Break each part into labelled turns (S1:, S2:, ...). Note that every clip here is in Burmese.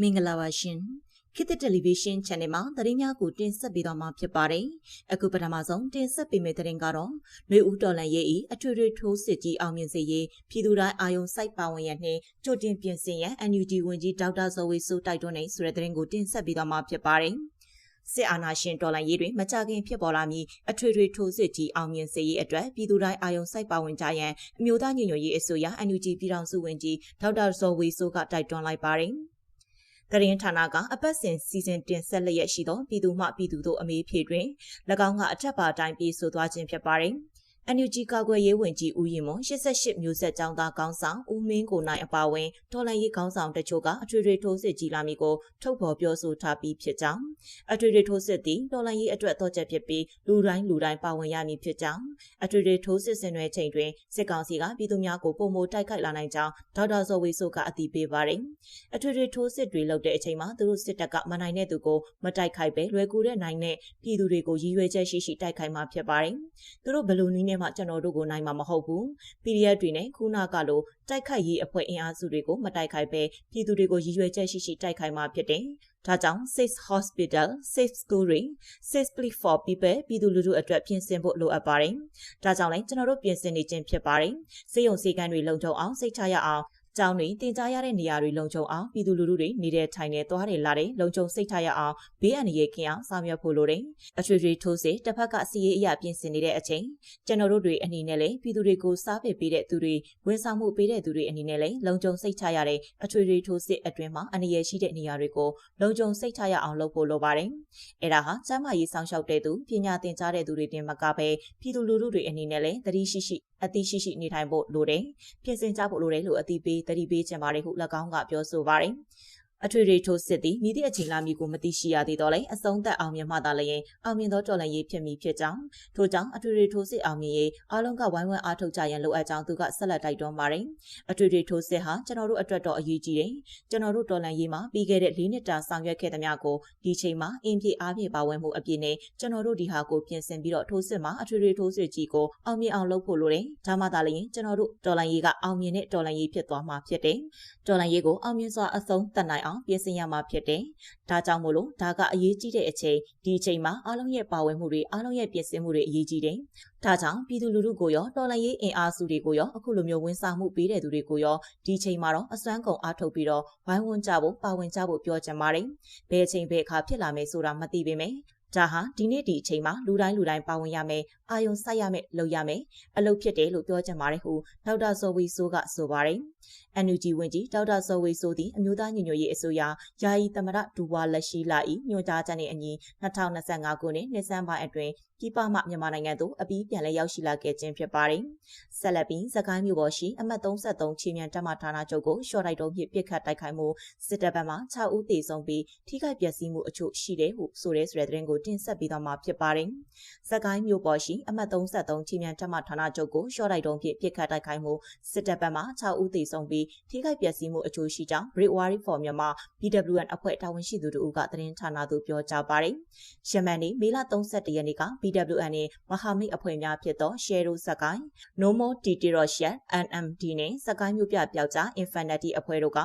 S1: မင်္ဂလာပါရှင်ခေတ်သစ်တယ်လီဗီရှင်း channel မှာသတင်းများကိုတင်ဆက်ပေးသွားမှာဖြစ်ပါတယ်အခုပထမဆုံးတင်ဆက်ပေးမယ့်သတင်းကတော့နှွေဦးတော်လန်ရေးဤအထွေထွေထိုးစစ်ကြီးအောင်မြင်စေရေးပြည်သူတိုင်းအာယုံစိုက်ပါဝင်ရနှင့်ကြိုတင်ပြင်ဆင်ရန် NUG ဝန်ကြီးဒေါက်တာဇော်ဝေဆိုတိုက်တွန်းနေဆိုတဲ့သတင်းကိုတင်ဆက်ပေးသွားမှာဖြစ်ပါတယ်စစ်အာဏာရှင်တော်လှန်ရေးတွင်မကြခင်ဖြစ်ပေါ်လာမည်အထွေထွေထိုးစစ်ကြီးအောင်မြင်စေရေးအတွက်ပြည်သူတိုင်းအာယုံစိုက်ပါဝင်ကြရန်အမျိုးသားညီညွတ်ရေးအစိုးရ NUG ပြည်ထောင်စုဝန်ကြီးဒေါက်တာဇော်ဝေဆိုကတိုက်တွန်းလိုက်ပါတယ်။ တရင်ဌာနကအပတ်စဉ်စီစဉ်တင်ဆက်လျက်ရှိသောပြည်သူမှပြည်သူတို့အမေးဖြေတွင်၎င်းကအထက်ပါတိုင်းပြေဆိုသွားခြင်းဖြစ်ပါတယ်။ NUG ကာကွယ်ရေးဝန်ကြီးဦးရင်မွန်88မျိုးဆက်ចောင်းသားကောင်းဆောင်ဦးမင်းကိုနိုင်အပါအဝင်တော်လှန်ရေးကောင်းဆောင်တချို့ကအထွေထွေထိုးစစ်ကြီးလာမည်ကိုထုတ်ဖော်ပြောဆိုထားပြီးဖြစ်ကြောင်းအထွေထွေထိုးစစ်သည်တော်လှန်ရေးအတွက်တော့ချက်ဖြစ်ပြီးလူတိုင်းလူတိုင်းပါဝင်ရမည်ဖြစ်ကြောင်းအထွေထွေထိုးစစ်ဆင်နွှဲချိန်တွင်စစ်ကောင်စီကပြည်သူများကိုပုံမတိုက်ခိုက်လာနိုင်ကြောင်းဒေါက်တာဇော်ဝေဆိုကအတည်ပြုပါတယ်အထွေထွေထိုးစစ်တွေလုပ်တဲ့အချိန်မှာသူတို့စစ်တပ်ကမနိုင်တဲ့သူကိုမတိုက်ခိုက်ပဲလွယ်ကူတဲ့နိုင်တဲ့ပြည်သူတွေကိုရည်ရွယ်ချက်ရှိရှိတိုက်ခိုက်မှာဖြစ်ပါတယ်သူတို့ဘယ်လိုနည်းနဲ့မှကျွန်တော်တို့ကိုနိုင်မှာမဟုတ်ဘူး PDF တွေနဲ့ခုနကလိုတိုက်ခိုက်ရေးအဖွဲ့အင်အားစုတွေကိုမတိုက်ခိုက်ပဲပြည်သူတွေကိုရည်ရွယ်ချက်ရှိရှိတိုက်ခိုက်မှာဖြစ်တယ်ဒါကြောင့် Safe Hospital, Safe School တွေ Safely for People ပြည်သူလူထုအတွက်ပြင်ဆင်ဖို့လိုအပ်ပါတယ်။ဒါကြောင့်လည်းကျွန်တော်တို့ပြင်ဆင်နေခြင်းဖြစ်ပါတယ်။စေယုံစည်းကမ်းတွေလုံခြုံအောင်စိတ်ချရအောင် ကျောင်းတွေတင်ကြားရတဲ့နေရာတွေလုံခြုံအောင်ပြည်သူလူထုတွေနေတဲ့ထိုင်နေသွားတယ်လာတယ်လုံခြုံစိတ်ထားရအောင်ဘေးအန္တရာယ်ကင်းအောင်ဆောင်ရွက်ဖို့လိုတယ်။အထွေထွေထိုးစစ်တစ်ဖက်ကစီရေးအရာပြင်ဆင်နေတဲ့အချိန်ကျွန်တော်တို့တွေအနေနဲ့လည်းပြည်သူတွေကိုစားပစ်ပေးတဲ့သူတွေဝန်ဆောင်မှုပေးတဲ့သူတွေအနေနဲ့လည်းလုံခြုံစိတ်ချရတဲ့အထွေထွေထိုးစစ်အတွင်းမှာအန္တရာယ်ရှိတဲ့နေရာတွေကိုလုံခြုံစိတ်ချရအောင်လုပ်ဖို့လိုပါတယ်။အဲဒါဟာကျန်းမာရေးဆောင်ရှောက်တဲ့သူပညာသင်ကြားတဲ့သူတွေတင်မကပဲပြည်သူလူထုတွေအနေနဲ့လည်းသတိရှိရှိအသိရှိရှိနေထိုင်ဖို့လိုတယ်။ပြင်ဆင်ကြဖို့လိုတယ်လို့အသိပေးသတိပေးချင်ပါတယ်ဟု၎င်းကပြောဆိုပါတယ်။ အထွေထွေထိုးစစ်သည်မိသည့်အချိန်လာမည်ကိုမသိရှိရသေးတော့လဲအဆုံးသက်အောင်မြင်မှသာလျင်အောင်မြင်သောတော်လှန်ရေးဖြစ်မည်ဖြစ်ကြောင်းထို့ကြောင့်အထွေထွေထိုးစစ်အောင်မြင်ရေးအားလုံးကဝိုင်းဝန်းအားထုတ်ကြရန်လိုအပ်ကြောင်းသူကဆက်လက်တိုက်တွန်းပါတယ်အထွေထွေထိုးစစ်ဟာကျွန်တော်တို့အတွက်တော့အရေးကြီးတယ်ကျွန်တော်တို့တော်လှန်ရေးမှာပြီးခဲ့တဲ့၄နှစ်တာဆောင်ရွက်ခဲ့သမျှကိုဒီချိန်မှာအင်ပြည့်အားပြည့်ပါဝင်မှုအပြည့်နဲ့ကျွန်တော်တို့ဒီဟာကိုပြင်ဆင်ပြီးတော့ထိုးစစ်မှာအထွေထွေထိုးစစ်ကြီးကိုအောင်မြင်အောင်လုပ်ဖို့လိုတယ်ဒါမှသာလျင်ကျွန်တော်တို့တော်လှန်ရေးကအောင်မြင်တဲ့တော်လှန်ရေးဖြစ်သွားမှာဖြစ်တယ်တော်လှန်ရေးကိုအောင်မြင်စွာအဆုံးသတ်နိုင်အောင်ပြင်ဆင်ရမှာဖြစ်တယ်။ဒါကြောင့်မို့လို့ဒါကအရေးကြီးတဲ့အချိန်ဒီအချိန်မှာအားလုံးရဲ့ပါဝင်မှုတွေအားလုံးရဲ့ပြင်ဆင်မှုတွေအရေးကြီးတယ်။ဒါကြောင့်ပြည်သူလူထုကိုရောတော်လှန်ရေးအင်အားစုတွေကိုရောအခုလိုမျိုးဝန်ဆောင်မှုပေးတဲ့သူတွေကိုရောဒီချိန်မှာတော့အစွမ်းကုန်အားထုတ်ပြီးတော့ဝိုင်းဝန်းကြဖို့ပါဝင်ကြဖို့ပြောချင်ပါတယ်။ဘယ်အချိန်ဘယ်အခါဖြစ်လာမယ်ဆိုတာမသိပေမဲ့ဒါဟာဒီနေ့ဒီအချိန်မှာလူတိုင်းလူတိုင်းပါဝင်ရမယ်အာယုံစိုက်ရမယ်လုပ်ရမယ်အလုပ်ဖြစ်တယ်လို့ပြောချင်ပါတယ်ဟုဒေါက်တာဇော်ဝီဆိုးကဆိုပါတယ် NUG ဝန်ကြီးဒေါက်တာဇော်ဝေဆိုသည်အမျိုးသားညီညွတ်ရေးအစိုးရယာယီသမရဒူဝါလက်ရှိလာ၏ညွှန်ကြားချက်နှင့်အညီ2025ခုနှစ်နှစ်ဆန်းပိုင်းအတွင်းပြည်ပမှမြန်မာနိုင်ငံသို့အပြီးပြန်လည်ရောက်ရှိလာခဲ့ခြင်းဖြစ်ပါတယ်။ဆက်လက်ပြီးစကိုင်းမြို့ပေါ်ရှိအမှတ်33ချီမြန်တပ်မဌာနချုပ်ကိုရှော့တိုက်တုံးဖြင့်ပစ်ခတ်တိုက်ခိုက်မှုစစ်တပ်ဘက်မှ6ဦးသေဆုံးပြီးထိခိုက်ပျက်စီးမှုအချို့ရှိတယ်ဟုဆိုတဲ့ဆိုတဲ့သတင်းကိုတင်ဆက်ပေးသွားမှာဖြစ်ပါတယ်။စကိုင်းမြို့ပေါ်ရှိအမှတ်33ချီမြန်တပ်မဌာနချုပ်ကိုရှော့တိုက်တုံးဖြင့်ပစ်ခတ်တိုက်ခိုက်မှုစစ်တပ်ဘက်မှ6ဦးသေဆုံးပြီးထိခိုက်ပျက်စီးမှုအချို့ရှိကြောင်း Great Wari for Myanmar BWN အဖွဲ့တာဝန်ရှိသူတို့ကသတင်းဌာနသို့ပြောကြားပါတယ်။ယမန်နေ့မေလ31ရက်နေ့က BWN နဲ့မဟာမိတ်အဖွဲ့များဖြစ်သော Shero စကိုင်း No More TT Russia NMD နဲ့စကိုင်းမြို့ပြပျောက်ကြား Infinity အဖွဲ့တို့က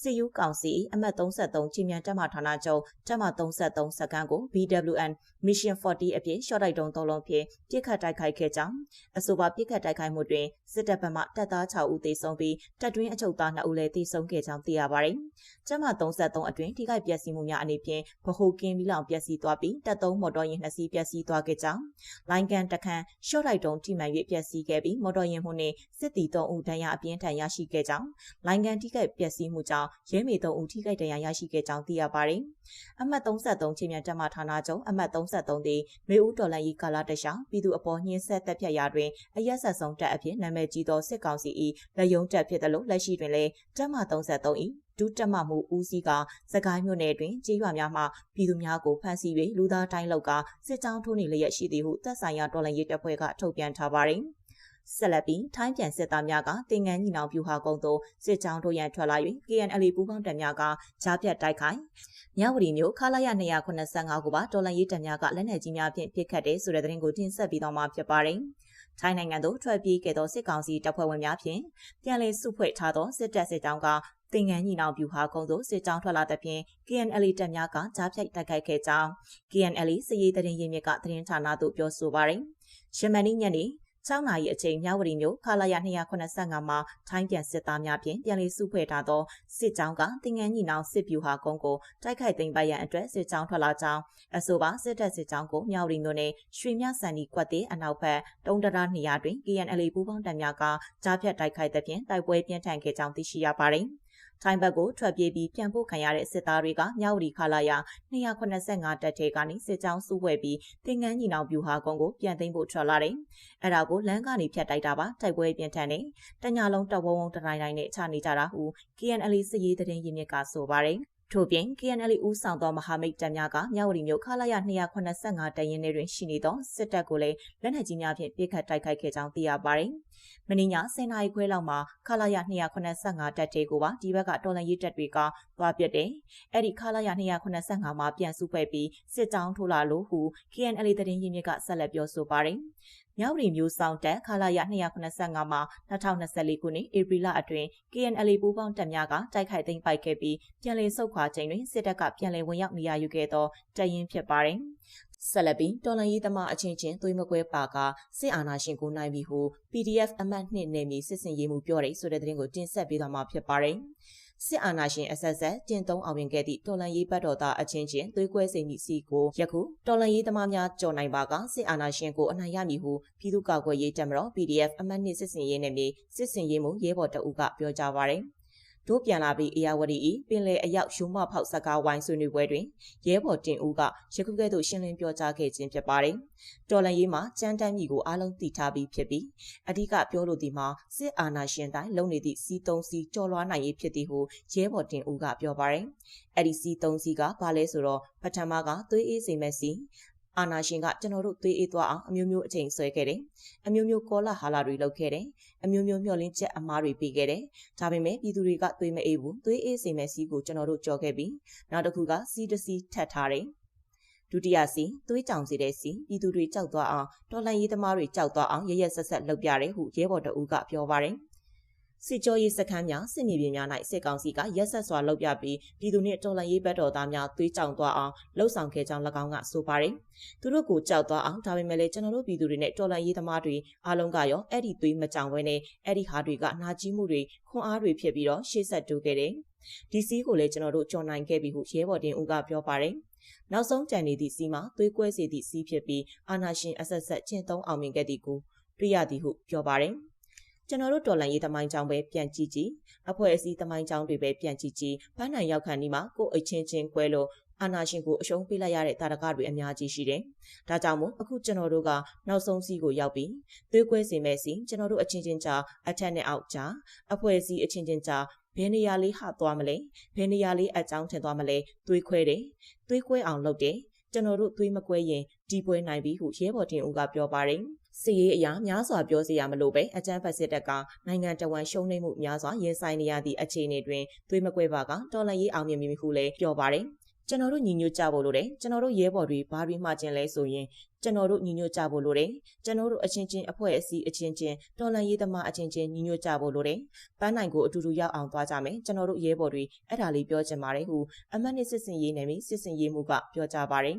S1: စီယူကောင်စီအမှတ်33ချင်းမြန်တက်မှဌာနချုပ်တက်မှ33စကန်ကို BWN Mission 40အဖြစ်ရှော့တိုက်တုံးသုံးလုံးဖြင့်ပြစ်ခတ်တိုက်ခိုက်ခဲ့ကြောင်းအဆိုပါပြစ်ခတ်တိုက်ခိုက်မှုတွင်စစ်တပ်ဘက်မှတပ်သား6ဦးသေဆုံးပြီးတပ်တွင်းအချုပ်သား2ဦးလည်းသေဆုံးခဲ့ကြောင်းသိရပါတယ်။ကျမ33အတွင်းထိခိုက်ပျက်စီးမှုများအနေဖြင့်ဗဟိုကင်းမီလောင်ပျက်စီးသွားပြီးတပ်သုံးမော်တော်ယာဉ်2စီးပျက်စီးသွားခဲ့ကြောင်းလိုင်းကန်တခန့်ရှော့တိုက်တုံးထိမှန်၍ပျက်စီးခဲ့ပြီးမော်တော်ယာဉ်မှုနှင့်စစ်တီ3ဦးဒဏ်ရာအပြင်းထန်ရရှိခဲ့ကြောင်းလိုင်းကန်ထိခိုက်ပျက်စီးမှုကြောင့်ရဲမေ3ဦးထိခိုက်ဒဏ်ရာရရှိခဲ့ကြောင်းသိရပါတယ်။ အမှတ်33ချင်းမြန်တပ်မဌာနချုပ်အမှတ်33သည်မေဦးတော်လန်ကြီးကာလာတရှောင်းပြည်သူအပေါ်ညှင်းဆက်တက်ဖြတ်ရာတွင်အရက်ဆက်ဆုံးတပ်အဖြစ်နာမည်ကြီးသောစစ်ကောင်စီ၏လက်ယုံတပ်ဖြစ်သလိုလက်ရှိတွင်လည်းတပ်မ33၏ဒုတက်မမှုဦးစီးကစကိုင်းမြို့နယ်တွင်ကြေးရွာများမှပြည်သူများကိုဖမ်းဆီး၍လူသားတိုင်းလောက်ကစစ်ကြောင်းထိုးနေလျက်ရှိသည်ဟုတပ်ဆိုင်ရာတော်လှန်ရေးတပ်ဖွဲ့ကထုတ်ပြန်ထားပါသည် ဆက်လက်ပြီးထိုင်းပြန်စစ်သားများကတင်ငန်းညီနောင်ပြူဟာကုန်းသို့စစ်ကြောင်းတို့ရန်ထွက်လာ၍ KNL ပူးပေါင်းတပ်များကကြားပြတ်တိုက်ခိုက်မြဝတီမြို့ခလာရ285ခုပါတော်လန်ရေးတပ်များကလက်နက်ကြီးများဖြင့်ပစ်ခတ်တဲ့ဆိုတဲ့သတင်းကိုတင်ဆက်ပြီးတော့မှာဖြစ်ပါတယ်။ထိုင်းနိုင်ငံသို့ထွက်ပြေးခဲ့သောစစ်ကောင်စီတပ်ဖွဲ့ဝင်များဖြင့်ပြန်လည်စုဖွဲ့ထားသောစစ်တပ်စစ်ကြောင်းကတင်ငန်းညီနောင်ပြူဟာကုန်းသို့စစ်ကြောင်းထွက်လာသဖြင့် KNL တပ်များကကြားဖြတ်တိုက်ခိုက်ခဲ့ကြောင်း KNL စစ်ရေးတရင်ရင်းမြစ်ကသတင်းဌာနသို့ပြောဆိုပါရယ်။ရှမန်နီညနေ 6နာရီအချိန်မြဝတီမြို့ခလာရ285မှာထိုင်းပြန်စစ်သားများဖြင့်ပြန်လည်စုဖွဲ့ထားသောစစ်ကြောင်းကတင်ငန်းညီနောင်စစ်ဗျူဟာကုန်းကိုတိုက်ခိုက်သိမ်းပိုက်ရန်အတွက်စစ်ကြောင်းထွက်လာကြောင်းအဆိုပါစစ်တပ်စစ်ကြောင်းကိုမြဝတီမြို့နယ်ရွှေမြစံဒီကွက်တဲ့အနောက်ဘက်တုံးတရာနေရာတွင် KNL ပူးပေါင်းတပ်များကကြားဖြတ်တိုက်ခိုက်သဖြင့်တိုက်ပွဲပြင်းထန်ခဲ့ကြောင်းသိရှိရပါသည် ထိုင်းဘက်ကိုထွက်ပြေးပြီးပြန်ပို့ခံရတဲ့စစ်သားတွေကမြောက်ဝတီခလာယာ285တပ်ထဲကနေစစ်ကြောင်းစုဝဲပြီးတင်ငန်းညီနောင်ပြူဟာကုန်းကိုပြန်သိမ်းဖို့ထွက်လာတယ်။အဲ့ဒါကိုလမ်းကနေဖြတ်တိုက်တာပါတိုက်ပွဲပြင်းထန်နေတညာလုံးတဝုံဝုံတတိုင်းတိုင်းနဲ့ချနေကြတာဟု KNL စစ်ရေးသတင်းရင်းမြစ်ကဆိုပါတယ်။ထို့ပြင် KNL ဦးဆောင်သောမဟာမိတ်တပ်များကမြဝတီမြို့ခလာရ285တရင်တွင်ရှိနေသောစစ်တပ်ကိုလည်းလက်နက်ကြီးများဖြင့်ပစ်ခတ်တိုက်ခိုက်ခဲ့ကြောင်းသိရပါတယ်။ မင်းည10နာရီခွဲလောက်မှာခလာရ285တပ်တေကိုပါဒီဘက်ကတော်လန်ရေးတပ်တွေကသွားပြတဲ့အဲ့ဒီခလာရ285မှာပြန်စုဖွဲ့ပြီးစစ်ကြောင်းထိုးလာလို့ဟု KNL သတင်းရင်းမြစ်ကဆက်လက်ပြောဆိုပါတယ်။မြောက်ရီမျိုးဆောင်တက်ခလာရ285မှာ2024ခုနှစ်ဧပြီလအတွင်း KNL ပူးပေါင်းတပ်များကတိုက်ခိုက်သိမ်းပိုက်ခဲ့ပြီးပြန်လည်ဆုတ်ခွာချိန်တွင်စစ်တပ်ကပြန်လည်ဝင်ရောက်နေရယူခဲ့သောတပ်ရင်းဖြစ်ပါတယ်။ ဆက်လက်ပြီးတော်လန်ရေးသမားအချင်းချင်းသွေးမကွဲပါကစစ်အာဏာရှင်ကိုနိုင်ပြီဟု PDF အမှတ်2နယ်မြေစစ်စင်ရေးမှုပြောတဲ့ဆိုတဲ့သတင်းကိုတင်ဆက်ပေးသွားမှာဖြစ်ပါတယ်။စစ်အာဏာရှင်အဆက်ဆက်ကျင့်သုံးအောင်ရင်ခဲ့သည့်တော်လန်ရေးဘတ်တော်သားအချင်းချင်းသွေးကွဲစိန်မိစီကိုယခုတော်လန်ရေးသမားများကြော်နိုင်ပါကစစ်အာဏာရှင်ကိုအနိုင်ရမည်ဟုပြည်သူ့ကာကွယ်ရေးတပ်မတော် PDF အမှတ်2စစ်စင်ရေးနယ်မြေစစ်စင်ရေးမှုရဲဘော်တအုပ်ကပြောကြားပါရယ် တို့ပြန်လာပြီးအေယာဝတီဤပင်လယ်အရောက်ရုံမဖောက်စကားဝိုင်းဆွေးနွေးပွဲတွင်ရဲဘော်တင်ဦးကရခုကဲ့သို့ရှင်းလင်းပြောကြားခဲ့ခြင်းဖြစ်ပါတယ်။တော်လန်ရေးမှာကြမ်းတမ်းမြီကိုအားလုံးသိထားပြီးဖြစ်ပြီးအဓိကပြောလိုသည်မှာစစ်အာဏာရှင်တိုင်းလုံနေသည့်စီးသုံးစီကြော်လွှားနိုင်ရေးဖြစ်သည်ဟုရဲဘော်တင်ဦးကပြောပါတယ်။အဲ့ဒီစီးသုံးစီကဘာလဲဆိုတော့ပထမကသွေးအေးစိမ်မဲ့စီ အာနာရှင်ကကျွန်တော်တို့သွေးအေးသွားအောင်အမျိုးမျိုးအချိန်ဆွဲခဲ့တယ်။အမျိုးမျိုးကောလာဟာလာတွေလုပ်ခဲ့တယ်။အမျိုးမျိုးမျှော်လင့်ချက်အမားတွေပေးခဲ့တယ်။ဒါပေမဲ့ပြည်သူတွေကသွေးမအေးဘူး။သွေးအေးစေမဲ့စီးကိုကျွန်တော်တို့ကြော်ခဲ့ပြီးနောက်တစ်ခုကစီးတစီးထပ်ထားတယ်။ဒုတိယစီသွေးကြောင်စီတဲ့စီပြည်သူတွေကြောက်သွားအောင်တော်လှန်ရေးသမားတွေကြောက်သွားအောင်ရရဆက်ဆက်လုပ်ပြတယ်ဟုရဲဘော်တအူးကပြောပါတယ်။ စစ်ကြောရေးစခန်းများစစ်မြေပြင်များ၌စစ်ကောင်စီကရက်ဆက်စွာလုပ်ပြပြီးပြည်သူနှင့်တော်လှန်ရေးဘက်တော်သားများသွေးကြောင်သွားအောင်လှုံ့ဆော်ခဲ့ကြောင်း၎င်းကဆိုပါတယ်။သူတို့ကိုကြောက်သွားအောင်ဒါပေမဲ့လည်းကျွန်တော်တို့ပြည်သူတွေနဲ့တော်လှန်ရေးသမားတွေအားလုံးကရောအဲ့ဒီသွေးမကြောင်ဘဲနဲ့အဲ့ဒီဟာတွေကနာကြီးမှုတွေခွန်အားတွေဖြစ်ပြီးတော့ရှေ့ဆက်တိုးခဲ့တယ်။ဒီစီးကိုလည်းကျွန်တော်တို့ကြော်နိုင်ခဲ့ပြီဟုရဲဘော်တင်ဦးကပြောပါတယ်။နောက်ဆုံးကြံနေသည့်စီးမှာသွေးကွဲစေသည့်စီးဖြစ်ပြီးအာနာရှင်အဆက်ဆက်ကျင့်သုံးအောင်မြင်ခဲ့သည်ကိုတွေ့ရသည်ဟုပြောပါတယ်။ ကျွန်တော်တို့တော်လန်ရေးသမိုင်းကြောင်းပဲပြန်ကြည့်ကြည့်အဖွဲ့အစည်းသမိုင်းကြောင်းတွေပဲပြန်ကြည့်ကြည့်ဘန်းနိုင်ရောက်ခံဒီမှာကိုယ်အချင်းချင်းကွဲလို့အာနာရှင်ကိုအရှုံးပေးလိုက်ရတဲ့တာရကတွေအများကြီးရှိတယ်။ဒါကြောင့်မို့အခုကျွန်တော်တို့ကနောက်ဆုံးစီးကိုရောက်ပြီးသွေးကွဲစေမဲ့စီကျွန်တော်တို့အချင်းချင်းကြားအထက်နဲ့အောက်ကြားအဖွဲ့အစည်းအချင်းချင်းကြားဘယ်နေရာလေးဟသွားမလဲဘယ်နေရာလေးအကြောင်းထင်သွားမလဲသွေးခွဲတယ်သွေးခွဲအောင်လုပ်တယ်ကျွန်တော်တို့သွေးမကွဲရင်ဒီပွဲနိုင်ပြီဟုရဲဘော်တင်ဦးကပြောပါတယ်။ စီရေးအရာများစွာပြောစရာမလိုပဲအကြမ်းဖက်စစ်တပ်ကနိုင်ငံတော်ဝန်ရှုံးနိမ့်မှုများစွာရင်ဆိုင်နေရသည့်အခြေအနေတွင်သွေးမကွဲပါကတော်လှန်ရေးအောင်မြင်မိဟုလည်းပြောပါတယ်ကျွန်တော်တို့ညီညွတ်ကြဖို့လိုတယ်ကျွန်တော်တို့ရဲဘော်တွေဘာတွေမှကျင်လဲဆိုရင်ကျွန်တော်တို့ညီညွတ်ကြဖို့လိုတယ်ကျွန်တော်တို့အချင်းချင်းအဖွဲ့အစည်းအချင်းချင်းတော်လှန်ရေးသမားအချင်းချင်းညီညွတ်ကြဖို့လိုတယ်ပန်းနိုင်ကိုအတူတူရောက်အောင်သွားကြမယ်ကျွန်တော်တို့ရဲဘော်တွေအဲ့ဒါလေးပြောချင်ပါတယ်ဟုအမတ်နစ်စစ်စင်ရေးနယ်မြေစစ်စင်ရေးမှုကပြောကြားပါတယ်